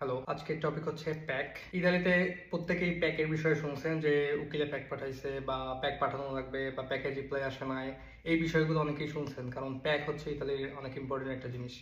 Hello আজকের topic হচ্ছে pack ইতালিতে প্রত্যেকেই প্যাকের বিষয়ে শুনছেন যে উকিলে প্যাক পাঠাইছে বা প্যাক পাঠানো লাগবে বা প্যাকের রিপ্লাই আসে নাই। এই বিষয়গুলো অনেকেই শুনছেন, কারণ প্যাক হচ্ছে ইতালির অনেক ইম্পর্টেন্ট একটা জিনিস।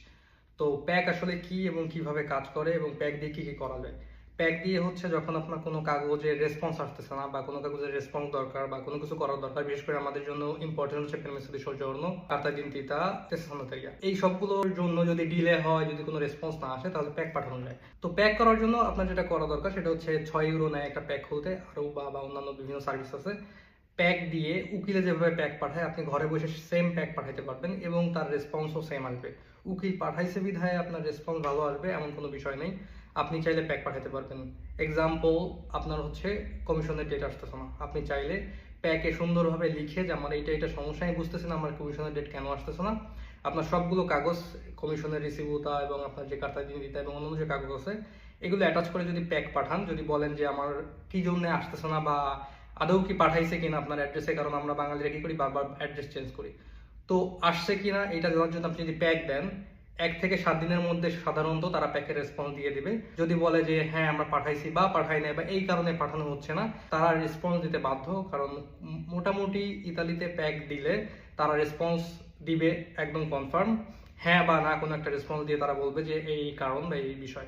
তো প্যাক আসলে কি এবং কীভাবে কাজ করে এবং প্যাক দিয়ে কি কি করা যায়? প্যাক দিয়ে হচ্ছে যখন আপনার কোনো কাগজের রেসপন্স আসতেছে না বা কোনো কাগজের রেসপন্স দরকার বা কোনো কিছু করার দরকার, বিশেষ করে আমাদের জন্য ইম্পর্টেন্ট হচ্ছে permesso di soggiorno কার্তা জিন্তিতা তেসানোতেরিয়া এই সবগুলোর জন্য যদি ডিলে হয়, যদি কোনো রেসপন্স না আসে, তাহলে প্যাক পাঠানো যায়। তো প্যাক করার জন্য আপনার যেটা করা দরকার, সেটা হচ্ছে ছয় ইউরো নেয় একটা প্যাক খুলতে। আরও বা বা অন্যান্য বিভিন্ন সার্ভিস আছে। প্যাক দিয়ে উকিলে যেভাবে প্যাক পাঠায়, আপনি ঘরে বসে সেম প্যাক পাঠাইতে পারবেন এবং তার রেসপন্সও সেম আসবে। উকিল পাঠাইছে বিধায় আপনার রেসপন্স ভালো আসবে, এমন কোনো বিষয় নেই। আপনি চাইলে প্যাক পাঠাতে পারবেন। এক্সাম্পল আপনার হচ্ছে কমিশনের ডেট আসতেছে না। আপনি চাইলে প্যাকে সুন্দরভাবে লিখে যে আমার এইটা এটা সমস্যা, আমি বুঝতেছি না আমার কমিশনের ডেট কেন আসতেছে না। আপনার সবগুলো কাগজ কমিশনের রিসিভুতা এবং আপনার যে কার্তা দিতা এবং অন্যান্য যে কাগজ আছে, এগুলো অ্যাটাচ করে যদি প্যাক পাঠান, যদি বলেন যে আমার কি জন্য আসতেছে না বা আদৌ কি পাঠাইছে কিনা আপনার অ্যাড্রেসে কারণ আমরা বাঙালিরা কি করি? বারবার অ্যাড্রেস চেঞ্জ করি। তো আসছে কিনা এটা জানার জন্য আপনি যদি প্যাক দেন এক থেকে সাত দিনের মধ্যে সাধারণত তারা প্যাকের রেসপন্স দিয়ে দিবে। যদি বলে যে হ্যাঁ আমরা পাঠাইছি বা পাঠাই নাই বা এই কারণে পাঠানো হচ্ছে না, তারা রেসপন্স দিতে বাধ্য, কারণ মোটামুটি ইতালিতে প্যাক দিলে তারা রেসপন্স দিবে একদম কনফার্ম হ্যাঁ বা না, কোনো একটা রেসপন্স দিয়ে তারা বলবে যে, এই কারণ বা এই বিষয়।